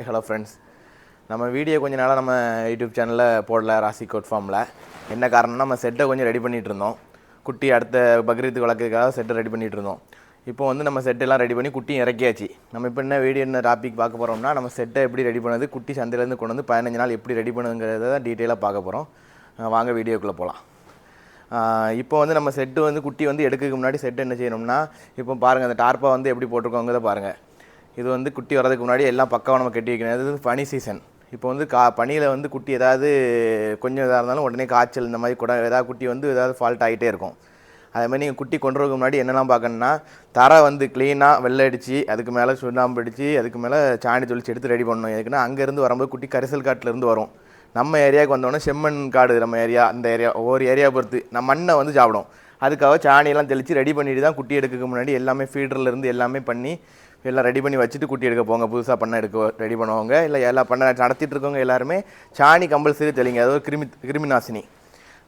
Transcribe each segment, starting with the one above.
Hello friends நம்ம video கொஞ்ச நாளாக நம்ம யூடியூப் சேனலில் போடல ராசி கோட் ஃபார்மில் என்ன காரணம்னா நம்ம செட்டை கொஞ்சம் ரெடி பண்ணிகிட்டு இருந்தோம் குட்டி அடுத்த பக்ரீத்து வளர்க்குறதுக்காக செட்டை ரெடி பண்ணிகிட்டு இருந்தோம் இப்போ வந்து நம்ம செட்டெல்லாம் ரெடி பண்ணி குட்டியும் இறக்கியாச்சு. நம்ம இப்போ என்ன வீடியோ என்ன டாபிக் பார்க்க போகிறோம்னா நம்ம செட்டை எப்படி ரெடி பண்ணது குட்டி சந்தையிலேருந்து கொண்டு வந்து பதினஞ்சு நாள் எப்படி ரெடி பண்ணுங்கிறத தான் டீட்டெயிலாக பார்க்க போகிறோம் வாங்க வீடியோக்குள்ளே போகலாம் இப்போ வந்து நம்ம செட்டு வந்து குட்டி வந்து எடுக்கிறதுக்கு முன்னாடி செட்டு என்ன செய்யணும்னா இப்போ பாருங்கள் அந்த டார்ப்பா வந்து எப்படி போட்டிருக்கோங்கிறத பாருங்கள் இது வந்து குட்டி வரதுக்கு முன்னாடி எல்லாம் பக்காவாக நம்ம கட்டி வைக்கணும். இது பனி சீசன் இப்போ வந்து கா பனியில் வந்து குட்டி ஏதாவது கொஞ்சம் இதாக இருந்தாலும் உடனே காய்ச்சல் இந்த மாதிரி கூட ஏதாவது குட்டி வந்து ஏதாவது ஃபால்ட் ஆகிட்டே இருக்கும். அதே மாதிரி நீங்கள் குட்டி கொண்டு வரதுக்கு முன்னாடி என்னெல்லாம் பார்க்கணுன்னா தரை வந்து க்ளீனாக வெள்ளை அடித்து அதுக்கு மேலே சுண்ணாம்பு அடித்து அதுக்கு மேலே சாணி தொளிச்சு எடுத்து ரெடி பண்ணணும். எதுக்குன்னா அங்கேருந்து வரும்போது குட்டி கரிசல் காட்டிலேருந்து வரும். நம்ம ஏரியாவுக்கு வந்தோடனே செம்மண் காடு நம்ம ஏரியா அந்த ஏரியா ஒவ்வொரு ஏரியா பொறுத்து. நம்ம மண்ணை வந்து சாப்பிடும். அதுக்காக சாணியெல்லாம் தெளித்து ரெடி பண்ணிட்டு தான் குட்டி எடுக்கிறதுக்கு முன்னாடி எல்லாமே ஃபீடர்ல இருந்து எல்லாமே பண்ணி எல்லாம் ரெடி பண்ணி வச்சுட்டு குட்டி எடுக்க போங்க. புதுசாக பண்ண எடுக்க ரெடி பண்ணுவாங்க. இல்லை எல்லா பண்ண நடத்திட்டு இருக்கவங்க எல்லாருமே சாணி கம்பல்சரி தெளிங்க. அது ஒரு கிருமி கிருமி நாசினி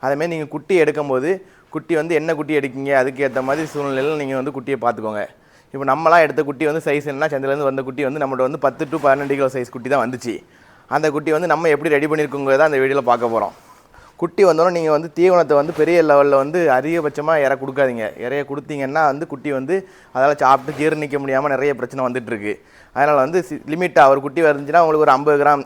அதேமாதிரி நீங்கள் குட்டி எடுக்கும்போது குட்டி வந்து என்ன குட்டி எடுக்கீங்க? அதுக்கு ஏற்ற மாதிரி சூழ்நிலையில் நீங்கள் வந்து குட்டியை பார்த்துக்கோங்க. இப்போ நம்மளாம் எடுத்த குட்டி வந்து சைஸ் என்ன சந்தையிலேருந்து வந்த குட்டி வந்து நம்மளோட வந்து பத்து டு பன்னெண்டு கிலோ சைஸ் குட்டி தான் வந்துச்சு. அந்த குட்டி வந்து நம்ம எப்படி ரெடி பண்ணியிருக்கோங்கிறத அந்த வீடியோவில் பார்க்க போகிறோம் குட்டி வந்தோடனே நீங்கள் வந்து தீவனத்தை வந்து பெரிய லெவலில் வந்து அதிகபட்சமாக இற கொடுக்காதீங்க. இறைய கொடுத்தீங்கன்னா வந்து குட்டி வந்து அதால் சாப்பிட்டு ஜீரணிக்க முடியாமல் நிறைய பிரச்சனை வந்துட்டுருக்கு. அதனால் வந்து லிமிட்டாக ஒரு குட்டி வந்துச்சுன்னா உங்களுக்கு ஒரு ஐம்பது கிராம்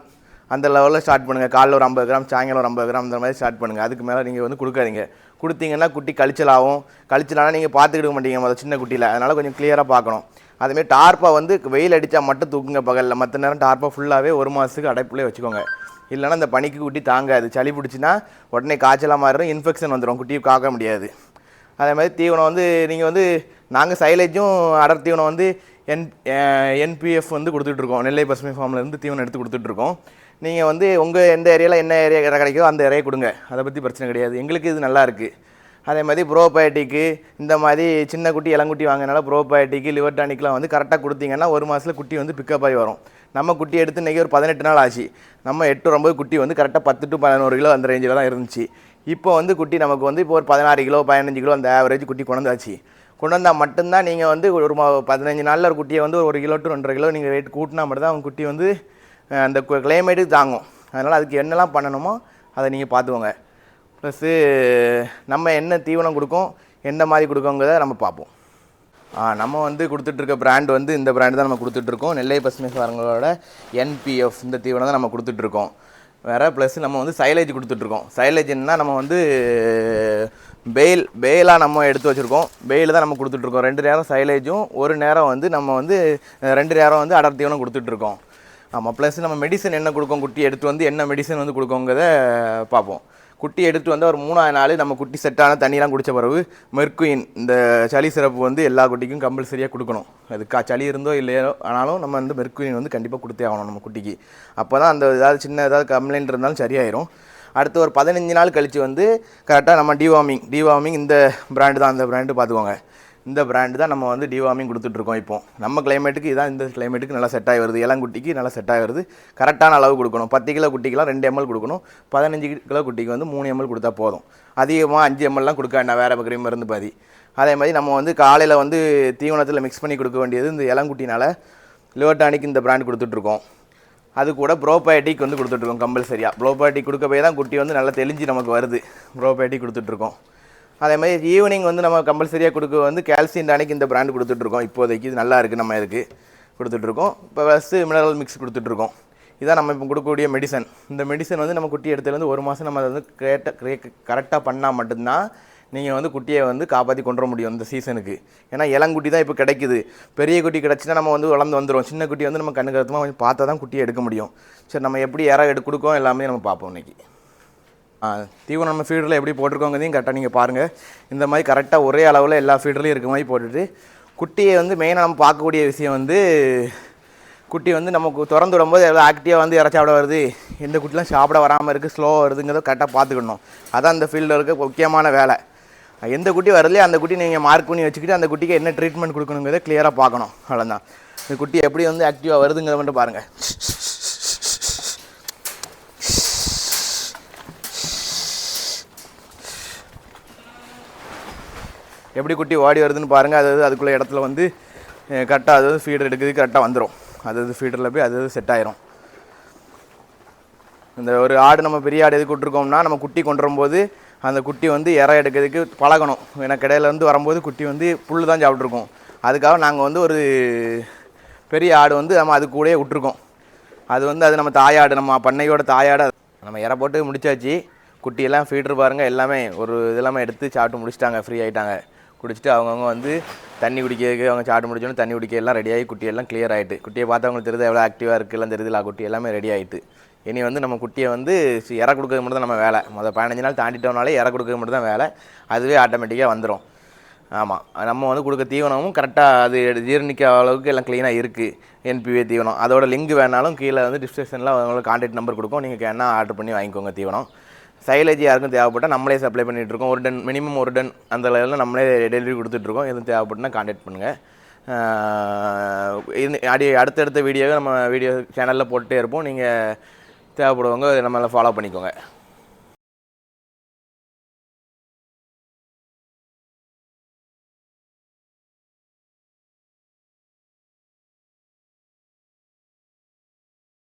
அந்த லெவலில் ஸ்டார்ட் பண்ணுங்கள் காலைல ஒரு ஐம்பது கிராம் சாயங்காலம் ஒரு ஐம்பது கிராம் இந்த மாதிரி ஸ்டார்ட் பண்ணுங்கள் அதுக்கு மேலே நீங்கள் வந்து கொடுக்காதீங்க. கொடுத்தீங்கன்னா குட்டி கழிச்சலாகும். கழிச்சலானா நீங்கள் பார்த்துக்கிட மாட்டீங்க முதல்ல சின்ன குட்டியில். அதனால் கொஞ்சம் கிளியராக பார்க்கணும். அதுமாரி டார்ப்பாக வந்து வெயில் அடித்தா மட்டும் தூக்குங்க பகலில். மற்ற நேரம் டார்ப்பாக ஃபுல்லாகவே ஒரு மாதத்துக்கு அடைப்புலேயே வச்சுக்கோங்க. இல்லைன்னா இந்த பனிக்கு குட்டி தாங்காது. சளி பிடிச்சின்னா உடனே காய்ச்சலாக மாறிடும் இன்ஃபெக்ஷன் வந்துடும் குட்டியை காக்க முடியாது. அதே மாதிரி தீவனம் வந்து நீங்கள் வந்து நாங்கள் சைலேஜும் அடர் தீவனம் வந்து என் என்பிஎஃப் வந்து கொடுத்துட்ருக்கோம் நெல்லை பசுமை ஃபார்ம்லேருந்து தீவனம் எடுத்து கொடுத்துட்ருக்கோம் நீங்கள் வந்து உங்கள் எந்த ஏரியாவில் என்ன ஏரியா கிடைக்குதோ அந்த ஏரியா கொடுங்க. அதை பற்றி பிரச்சனை கிடையாது. எங்களுக்கு இது நல்லா இருக்குது அதே மாதிரி ப்ரோபயோட்டிக்கு இந்த மாதிரி சின்ன குட்டி இளங்குட்டி வாங்கினால ப்ரோபயோட்டிக்கு லிவர் டானிக்லாம் வந்து கரெக்டாக கொடுத்தீங்கன்னா ஒரு மாதத்தில் குட்டி வந்து பிக்கப் ஆகி வரும். நம்ம குட்டி எடுத்து இன்றைக்கி ஒரு பதினெட்டு நாள் ஆச்சு. நம்ம எட்டு ரொம்ப குட்டி வந்து கரெக்டாக பத்து டு பதினோரு கிலோ அந்த ரேஞ்சில் தான் இருந்துச்சு. இப்போ வந்து குட்டி நமக்கு வந்து இப்போ ஒரு பதினாறு கிலோ பதினஞ்சு கிலோ அந்த ஆவரேஜ் குட்டி கொண்டாச்சு கொண்டு வந்தால் மட்டும்தான் நீங்கள் வந்து ஒரு பதினஞ்சு நாளில் ஒரு குட்டியை வந்து ஒரு கிலோ டு ரெண்டரை கிலோ நீங்கள் ரேட் கூட்டினா மட்டும்தான் அவங்க குட்டி வந்து அந்த கிளைமேட்டுக்கு தாங்கும். அதனால் அதுக்கு என்னெல்லாம் பண்ணணுமோ அதை நீங்கள் பார்த்துக்கோங்க. ப்ளஸ்ஸு நம்ம என்ன தீவனம் கொடுக்கும் எந்த மாதிரி கொடுக்கோங்கிறத நம்ம பார்ப்போம். நம்ம வந்து கொடுத்துட்ருக்க பிராண்ட் வந்து இந்த பிராண்டு தான் நம்ம கொடுத்துட்ருக்கோம். நெல்லை பசுமை சாரங்களோட என்பிஎஃப் இந்த தீவனம் தான் நம்ம கொடுத்துட்ருக்கோம். வேறு ப்ளஸ் நம்ம வந்து சைலேஜ் கொடுத்துட்ருக்கோம். சைலேஜ்னா நம்ம வந்து பெயில் பெயிலாக நம்ம எடுத்து வச்சுருக்கோம். பெயில் தான் நம்ம கொடுத்துட்ருக்கோம். ரெண்டு நேரம் சைலேஜும் ஒரு நேரம் வந்து நம்ம வந்து ரெண்டு நேரம் வந்து அடர் தீவனம் கொடுத்துட்ருக்கோம். ஆமாம் ப்ளஸ் நம்ம மெடிசன் என்ன கொடுக்கோம் குட்டி எடுத்து வந்து என்ன மெடிசன் வந்து கொடுக்கோங்கிறத பார்ப்போம். குட்டி எடுத்து வந்து ஒரு மூணாவது நாள் நம்ம குட்டி செட்டான தண்ணியெலாம் குடித்த பிறகு மெர்குயின் இந்த சளி சிறப்பு வந்து எல்லா குட்டிக்கும் கம்பல்சரியாக கொடுக்கணும். அது கா சளி இருந்தோ இல்லையோ ஆனாலும் நம்ம வந்து மெர்குயின் வந்து கண்டிப்பாக கொடுத்தே ஆகணும் நம்ம குட்டிக்கு. அப்போ தான் அந்த ஏதாவது சின்ன ஏதாவது கம்ப்ளைண்ட் இருந்தாலும் சரியாயிரும். அடுத்து ஒரு பதினஞ்சு நாள் கழித்து வந்து கரெக்டாக நம்ம டிவார்மிங் டிவார்மிங் இந்த பிராண்டு தான் அந்த பிராண்டு பார்த்துக்கோங்க. இந்த பிராண்டு தான் நம்ம வந்து டிவார்மிங் கொடுத்துட்ருக்கோம் இப்போ. நம்ம கிளைமேட்டுக்கு இதான் இந்த கிளைமேட்டுக்கு நல்லா செட் ஆகி வருது இளங்குட்டிக்கு நல்லா செட் ஆகி வருது கரெக்டான அளவு கொடுக்கணும். பத்து கிலோ குட்டிக்கெலாம் ரெண்டு எம்எல் கொடுக்கணும். பதினஞ்சு கிலோ குட்டிக்கு வந்து மூணு எம்எல் கொடுத்தா போதும். அதிகமாக அஞ்சு எம்எல்லாம் கொடுக்க வேண்டாம். வேறு பக்கம் மருந்து பாதி. அதே மாதிரி நம்ம வந்து காலையில் வந்து தீவனத்தில் மிக்ஸ் பண்ணி கொடுக்க வேண்டியது இந்த இளங்குட்டினால் லிவர்டானிக் இந்த பிராண்ட் கொடுத்துட்ருக்கோம். அது கூட ப்ரோபயோட்டிக் வந்து கொடுத்துட்ருக்கோம் கம்பல்சரியாக ப்ரோபயோட்டிக் கொடுக்க போய் தான் குட்டி வந்து நல்லா தெளிஞ்சு நமக்கு வருது. ப்ரோபயோட்டிக் கொடுத்துட்ருக்கோம். அதே மாதிரி ஈவினிங் வந்து நம்ம கம்பல்சரியாக கொடுக்க வந்து கால்சியம் டானிக் இந்த பிராண்ட் கொடுத்துட்ருக்கோம். இப்போதைக்கு இது நல்லா இருக்குது நம்ம இதுக்கு கொடுத்துட்ருக்கோம். இப்போ ஃபஸ்ட்டு மினரல் மிக்ஸ் கொடுத்துட்ருக்கோம். இதான் நம்ம இப்போ கொடுக்கக்கூடிய மெடிசன் இந்த மெடிசன் வந்து நம்ம குட்டி எடுத்துலேருந்து ஒரு மாதம் நம்ம அதை வந்து கிரேட்டாக கரெக்டாக பண்ணால் மட்டும்தான் நீங்கள் வந்து குட்டியை வந்து காப்பாற்றி கொண்டு வர முடியும் இந்த சீசனுக்கு ஏன்னா இளங்குட்டி தான் இப்போ கிடைக்குது. பெரிய குட்டி கிடச்சினா நம்ம வந்து வளர்ந்து வந்துடும் சின்ன குட்டி வந்து நம்ம கண்ணு கருத்துமாக கொஞ்சம் பார்த்தா தான் குட்டியை எடுக்க முடியும். சரி நம்ம எப்படி யாராவது எடு கொடுக்கோம் எல்லாமே நம்ம பார்ப்போம் இன்னைக்கு. தீவனம் நம்ம ஃபீடரில் எப்படி போட்டிருக்கோங்கிறதையும் கரெக்டாக நீங்கள் பாருங்கள் இந்த மாதிரி கரெக்டாக ஒரே அளவில் எல்லா ஃபீடர்லையும் இருக்க மாதிரி போட்டுட்டு குட்டியை வந்து மெயினாக நம்ம பார்க்கக்கூடிய விஷயம் வந்து குட்டி வந்து நமக்கு திறந்து விடும்போது எவ்வளோ ஆக்டிவாக வந்து இற சாப்பிட வருது எந்த குட்டிலாம் சாப்பிட வராமல் இருக்குது ஸ்லோவாக வருதுங்கிறத கரெக்டாக பார்த்துக்கணும். அதான் அந்த ஃபீல்டில் இருக்க முக்கியமான வேலை. எந்த குட்டி வரலையே அந்த குட்டி நீங்கள் மார்க் பண்ணி வச்சுக்கிட்டு அந்த குட்டிக்கு என்ன ட்ரீட்மெண்ட் கொடுக்கணுங்கிறத கிளியராக பார்க்கணும். அவ்வளோதான் இந்த குட்டி எப்படி வந்து ஆக்டிவாக வருதுங்கிறத மட்டும் பாருங்கள் எப்படி குட்டி ஓடி வருதுன்னு பாருங்கள் அது அதுக்குள்ளே இடத்துல வந்து கரெக்டாக அதாவது ஃபீடர் எடுக்குது கரெக்டாக வந்துடும் அது அது ஃபீடரில் போய் அது செட் ஆயிரும். இந்த ஒரு ஆடு நம்ம பெரிய ஆடு எதுக்கு விட்ருக்கோம்னா நம்ம குட்டி கொண்டு வரும்போது அந்த குட்டி வந்து இற எடுக்கிறதுக்கு பழகணும். ஏன்னா கிடையிலேருந்து வரும்போது குட்டி வந்து புல் தான் சாப்பிட்ருக்கோம் அதுக்காக நாங்கள் வந்து ஒரு பெரிய ஆடு வந்து நம்ம அது கூடயே விட்ருக்கோம் அது வந்து அது நம்ம தாயாடு நம்ம பண்ணையோட தாயாடு நம்ம இற போட்டு முடிச்சாச்சு. குட்டியெல்லாம் ஃபீட்ரு பாருங்கள் எல்லாமே ஒரு இதெல்லாமே எடுத்து சாப்பிட்டு முடிச்சிட்டாங்க. ஃப்ரீ ஆகிட்டாங்க குடிச்சிட்டு அவங்கவுங்க வந்து தண்ணி குடிக்கிறதுக்கு அவங்க சாப்பிட்டு முடிச்சோன்னு தண்ணி குடிக்க எல்லாம் ரெடியாகி குட்டியெல்லாம் கிளியர் ஆகிட்டு குட்டியை பார்த்தவங்களுக்கு தெரியுது எவ்வளோ ஆக்டிவாக இருக்குல்லாம் தெரியுதுல குட்டி எல்லாமே ரெடி ஆகிட்டு இனி வந்து நம்ம குட்டியை வந்து இற கொடுக்கறது மட்டும் தான் நம்ம வேலை. மொதல் பதினஞ்சு நாள் தாண்டிட்டோம்னாலே இற கொடுக்கறது மட்டும் தான் வேலை. அதுவே ஆட்டோமேட்டிக்காக வந்துடும் ஆமாம் நம்ம வந்து கொடுக்க தீவனமும் கரெக்டாக அது ஜீரணிக்க அளவுக்கு எல்லாம் க்ளீனாக இருக்குது என்பிஏ தீவனம். அதோட லிங்க் வேணாலும் கீழே வந்து டிஸ்கிரிப்ஷனில் அவங்களோட கான்டாக்ட் நம்பர் கொடுக்கும். நீங்கள் என்ன ஆர்டர் பண்ணி வாங்கிக்கோங்க தீவனம். சைலேஜ் யாருக்கும் தேவைப்பட்டால் நம்மளே சப்ளை பண்ணிகிட்டு இருக்கோம் ஒரு டன் மினிமம் ஒரு டன் அந்த லெவலில் நம்மளே டெலிவரி கொடுத்துட்ருக்கோம். எதுவும் தேவைப்பட்டுனா கான்டாக்ட் பண்ணுங்கள் அடி அடுத்தடுத்த வீடியோவை நம்ம வீடியோ சேனலில் போட்டுட்டே இருப்போம். நீங்கள் தேவைப்படுவவங்க நம்மளை ஃபாலோ பண்ணிக்கோங்க.